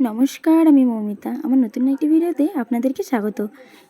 নমস্কার, আমি মৌমিতা। আমার নতুন একটি ভিডিওতে আপনাদেরকে স্বাগত।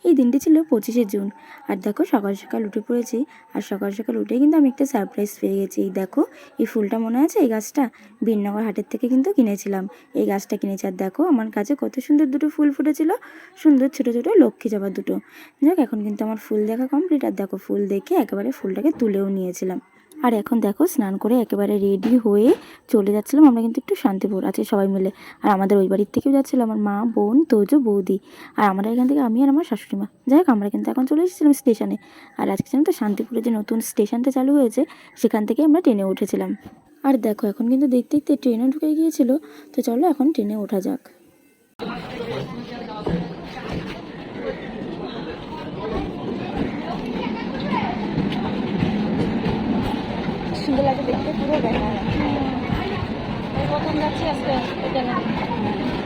এই দিনটি ছিল পঁচিশে জুন। আর দেখো, সকাল সকাল উঠে পড়েছি। আর সকাল সকাল উঠে কিন্তু আমি একটা সারপ্রাইজ পেয়ে গেছি। এই দেখো, এই ফুলটা মনে আছে? এই গাছটা? বীরনগর হাটের থেকে কিন্তু কিনেছিলাম। এই গাছটা কিনেছি। আর দেখো, আমার কাছে কত সুন্দর দুটো ফুল ফুটেছিল। সুন্দর ছোটো ছোটো লক্ষ্মী জবা দুটো। যাক এখন কিন্তু আমার ফুল দেখা কমপ্লিট আর দেখো, ফুল দেখে একেবারে ফুলটাকে তুলেও নিয়েছিলাম। আর এখন দেখো স্নান করে একেবারে রেডি হয়ে চলে যাচ্ছিলাম। আমরা কিন্তু একটু শান্তিপুর আছে সবাই মিলে। আর আমাদের ওই বাড়ির থেকেও যাচ্ছিল আমার মা, বোন, তোজো, বৌদি। আর আমরা এখান থেকে আমি আর আমার শাশুড়ি মা। যাই হোক, আমরা কিন্তু এখন চলে এসেছিলাম স্টেশনে আর আজকে জানো তো শান্তিপুরে যে নতুন স্টেশনটা চালু হয়েছে, সেখান থেকে আমরা ট্রেনে উঠেছিলাম। আর দেখো, এখন কিন্তু দেখতে দেখতে ট্রেনও ঢুকে গিয়েছিল। তো চলো এখন ট্রেনে ওঠা যাক। পুরো দেখা এই প্রথম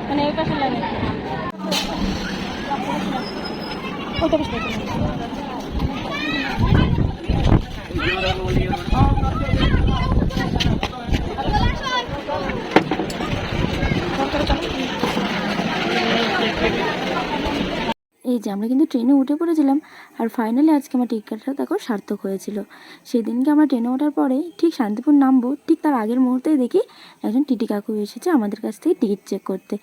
মানে এই পাশে লাগে ওইটা বেশ দেখতে এই যে আমরা কিন্তু ট্রেনে উঠে পড়েছিলাম আর ফাইনালি আজকে আমার টিকিটটা দেখো সার্থক হয়েছিল। সেদিনকে আমরা ট্রেনে ওঠার পরে ঠিক শান্তিপুর নামবো ঠিক তার আগের মুহূর্তেই দেখি একজন টিটি কাকু এসেছে আমাদের কাছ থেকে টিকিট চেক করতে।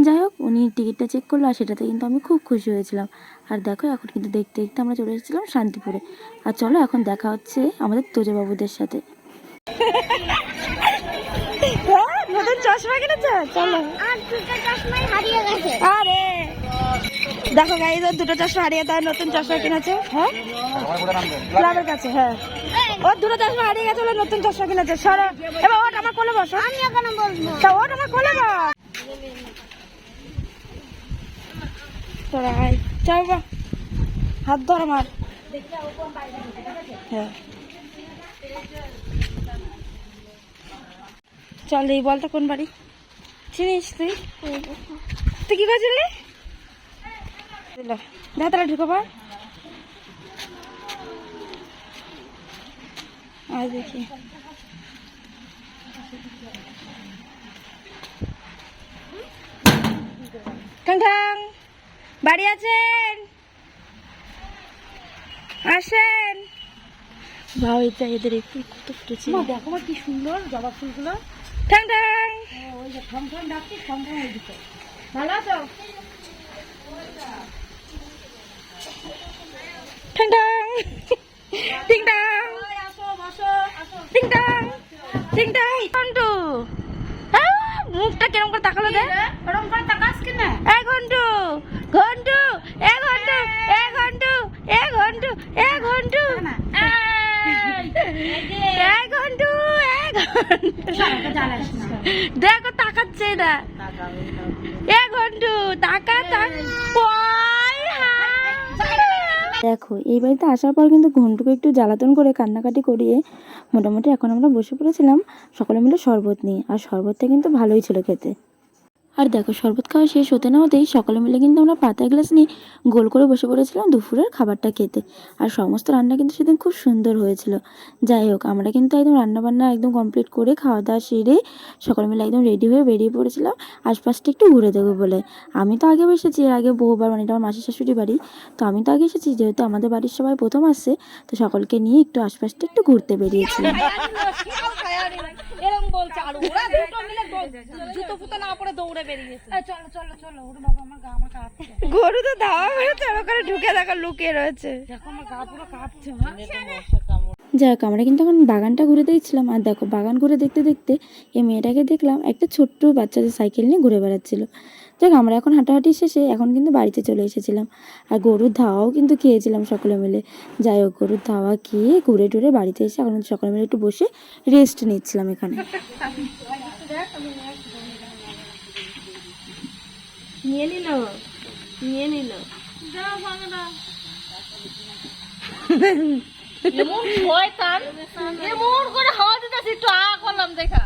যাই হোক উনি টিকিটটা চেক করল আর সেটাতে কিন্তু আমি খুব খুশি হয়েছিলাম। আর দেখো এখন কিন্তু দেখতে দেখতে আমরা চলে এসেছিলাম শান্তিপুরে। আর চলো এখন দেখা হচ্ছে আমাদের তোজবাবুদের সাথে। চশমা কিনেছে? চলো। আর দুটো চশমাই হারিয়ে গেছে। আরে! দেখো গাইজ ওর দুটো চশমা হারিয়ে তার নতুন চশমা কিনেছে। হ্যাঁ? ক্লাবের কাছে হ্যাঁ। ওর দুটো চশমা হারিয়ে গেছে বলে নতুন চশমা কিনেছে। সরো। এবার ওট আমার কোলে বসো আমি এখন বলব তা ওট আমার কোলে বস। তোরা আয়। চল বা হাত ধর আমার। হ্যাঁ। চল এই বলতো কোন বাড়ি? চিনিস তুই? তুই কি করছিলি? দেখি। বাড়ি আছেন? আসেন। ভাও এটা এদের একটু কত ফুটেছে। দেখো কি সুন্দর জবা ফুলগুলো। ঠাং ঠাং। ওই যে ঠম ঠম ডাকছি ঠম ভালো আছো? আসো টিং টাং ঘন্টু মুখটা কেরম করে তাকালো দে ওরম করে তাকাস কিনা? এ ঘন্টু ঘন্টু এ ঘন্টু এ ঘন্টু এ ঘন্টু এ ঘন্টু। এ ঘন্টু এ ঘন্টু। দেখো তাকাচ্ছে না এ ঘন্টু তাকা তাক ওই দেখো, এই বাড়িতে আসার পর কিন্তু ঘন্টুকে একটু জ্বালাতন করে কান্নাকাটি করিয়ে মোটামুটি এখন আমরা বসে পড়েছিলাম সকলে মিলে শরবত নিয়ে। আর শরবতটা কিন্তু ভালোই ছিল খেতে। আর দেখো, শরবত খাওয়া শেষ হতে না হতেই সকলে মিলে কিন্তু আমরা পাতা গ্লাস নিয়ে গোল করে বসে পড়েছিলাম দুপুরের খাবারটা খেতে। আর সমস্ত রান্না কিন্তু সেদিন খুব সুন্দর হয়েছিল। যাই হোক, আমরা কিন্তু একদম রান্না বান্না একদম কমপ্লিট করে খাওয়া দাওয়া সেরে সকলে মিলে একদম রেডি হয়ে বেরিয়ে পড়েছিলাম আশপাশটা একটু ঘুরে দেবো বলে। আমি তো আগে এসেছি, এর আগে বহুবার মানে আমার মাসির শাশুড়ি বাড়ি। তো আমি তো আগে এসেছি, যেহেতু আমাদের বাড়ির সবাই প্রথম আসছে, তো সকলকে নিয়ে একটু আশপাশটা একটু ঘুরতে বেরিয়েছিলাম। এরকম ওরা দুটো মিলে জুতো ফুতো না পরে দৌড়ে বেরিয়েছে চলো চলো চলো ওরে বাবা আমার গা আমার কাঁপছে। গরু তো ধাওয়া করে চলো করে ঢুকে দেখো লুকিয়ে রয়েছে। দেখো আমার গা পুরো কাঁপছে যাক আমরা কিন্তু এখন বাগানটা ঘুরে দেখছিলাম। আর দেখো বাগান ঘুরে দেখতে দেখতে এই মেয়েটাকে দেখলাম একটা ছোট্ট বাচ্চাদের সাইকেল নিয়ে ঘুরে বেড়াচ্ছিল। যাক, আমরা এখন হাঁটাহাঁটি শেষে এখন কিন্তু বাড়িতে চলে এসেছিলাম। আর গরুর ধাওয়াও কিন্তু খেয়েছিলাম সকলে মিলে। যাই হোক, গরুর ধাওয়া খেয়ে ঘুরে টুরে বাড়িতে এসে এখন সকলে মিলে একটু বসে রেস্ট নিচ্ছিলাম এখানে। নিয়ে নিল নিয়ে নিল। করে? হাওয়া একটু দেখা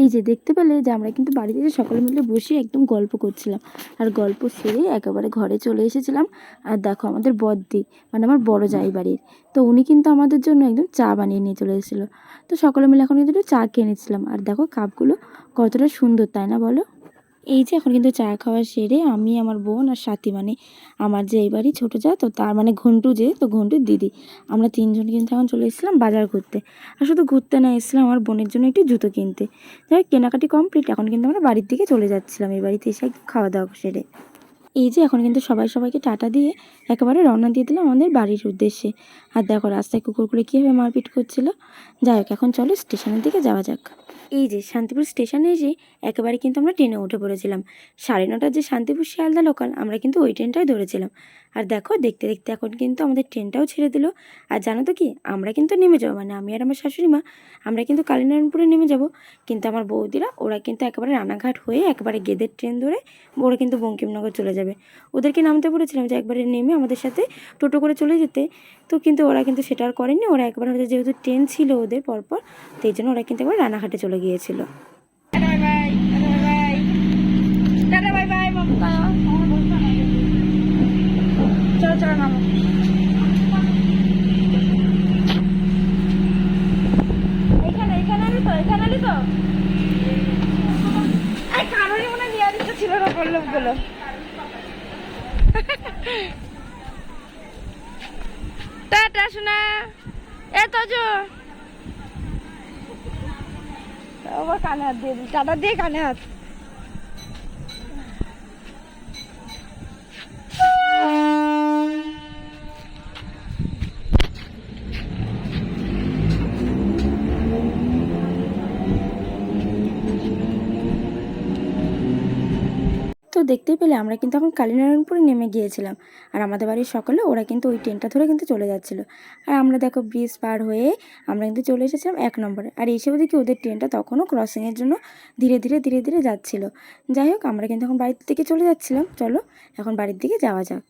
এই যে দেখতে পেলে যে আমরা কিন্তু বাড়িতে যে সকলে মিলে বসে একদম গল্প করছিলাম। আর গল্প সেরে একেবারে ঘরে চলে এসেছিলাম। আর দেখো আমাদের বদ্দি মানে আমার বড় যাই বাড়ির, তো উনি কিন্তু আমাদের জন্য একদম চা বানিয়ে নিয়ে চলে এসেছিল। তো সকলে মিলে এখন কিন্তু চা কিনেছিলাম আর দেখো কাপগুলো কতটা সুন্দর, তাই না বলো? এই যে এখন কিন্তু চা খাওয়া সেরে আমি, আমার বোন আর সাথী মানে আমার যে এই বাড়ি ছোটো যা, তো তার মানে ঘন্টু যে, তো ঘন্টুর দিদি। আমরা তিনজন কিন্তু এখন চলে এসেছিলাম বাজার ঘুরতে। আর শুধু ঘুরতে না, এসেছিলাম আমার বোনের জন্য একটু জুতো কিনতে। যাই কেনাকাটি কমপ্লিট এখন কিন্তু আমরা বাড়ির দিকে চলে যাচ্ছিলাম, এই বাড়িতে এসে খাওয়া দাওয়া সেরে। এই যে এখন কিন্তু সবাই সবাইকে টাটা দিয়ে একেবারে রওনা দিয়ে দিলাম আমাদের বাড়ির উদ্দেশ্যে। আর দেখো, রাস্তায় কুকুরগুলো কীভাবে মারপিট করছিল? যাই হোক, এখন চলো স্টেশনের দিকে যাওয়া যাক। এই যে শান্তিপুর স্টেশনে এসে একেবারে কিন্তু আমরা ট্রেনে উঠে পড়েছিলাম। সাড়ে নটার যে শান্তিপুর শিয়ালদা লোকাল আমরা কিন্তু ওই ট্রেনটাই ধরেছিলাম। আর দেখো, দেখতে দেখতে এখন কিন্তু আমাদের ট্রেনটাও ছেড়ে দিল। আর জানো তো কি, আমরা কিন্তু নেমে যাব মানে আমি আর আমার শাশুড়ি মা, আমরা কিন্তু কালীনারায়ণপুরে নেমে যাব। কিন্তু আমার বৌদিরা, ওরা কিন্তু একেবারে রানাঘাট হয়ে একেবারে গেদের ট্রেন ধরে ওরা কিন্তু বঙ্কিমনগর চলে যাবে। ওদেরকে নামতে বলেছিলাম যে একবারে নেমে আমাদের সাথে টোটো করে চলে যেতে। তো কিন্তু ওরা কিন্তু সেটা আর করেনি ওরা একবার যেহেতু ট্রেন ছিল ওদের পরপর সেই জন্য ওরা কিন্তু একবার রানাঘাটে চলে গিয়েছিল। ছিল না টাটা শোনা এ তো আবার কানে হাত দিয়ে দিই টাটা দিয়ে কানে হাত দেখতেই পেলে আমরা কিন্তু এখন কালীনারায়ণপুরে নেমে গিয়েছিলাম। আর আমাদের বাড়ির সকলে ওরা কিন্তু ওই ট্রেনটা ধরে কিন্তু চলে যাচ্ছিল। আর আমরা দেখো ব্রিজ পার হয়ে আমরা কিন্তু চলে এসেছিলাম এক নম্বরে। আর এসেও দেখি ওদের ট্রেনটা তখনও ক্রসিংয়ের জন্য ধীরে ধীরে ধীরে ধীরে যাচ্ছিল। যাই হোক, আমরা কিন্তু এখন বাড়ির দিকে চলে যাচ্ছিলাম। চলো, এখন বাড়ির দিকে যাওয়া যাক।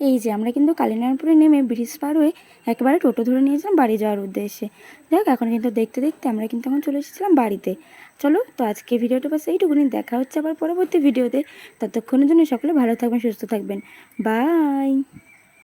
এই যে আমরা কিন্তু কালীনারায়ণপুরে নেমে ব্রিজ পার হয়ে একেবারে টোটো ধরে নিয়েছিলাম বাড়ি যাওয়ার উদ্দেশ্যে। যাই হোক, এখন কিন্তু দেখতে দেখতে আমরা কিন্তু এখন চলে এসেছিলাম বাড়িতে। চলো, তো আজকে ভিডিওটা বাস এইটুকুনি। দেখা হচ্ছে আবার পরবর্তী ভিডিওতে। ততক্ষণের জন্য সকলে ভালো থাকবেন, সুস্থ থাকবেন। বাই!